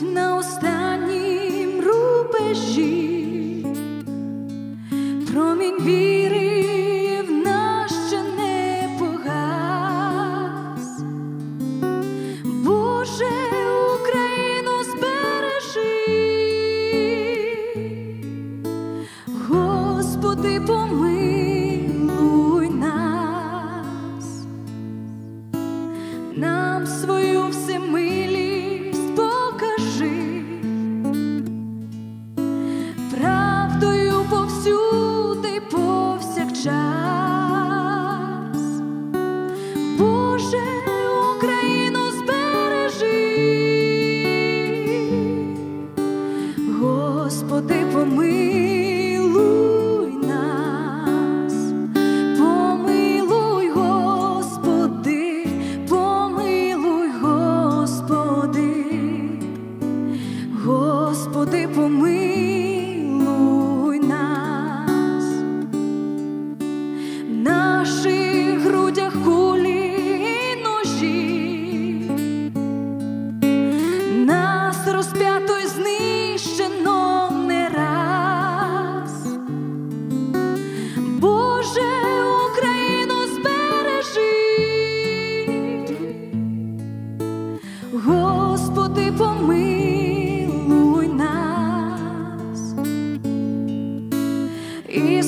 стоїть на останнім рубежі, промінь віри в нас ще не погас, Боже Україну збережи, Господи помилуй нас, нам свою всеми. Господи, помилуй нас, помилуй, Господи, помилуй, Господи, Господи, помилуй нас, наші. Господи, помилуй нас. І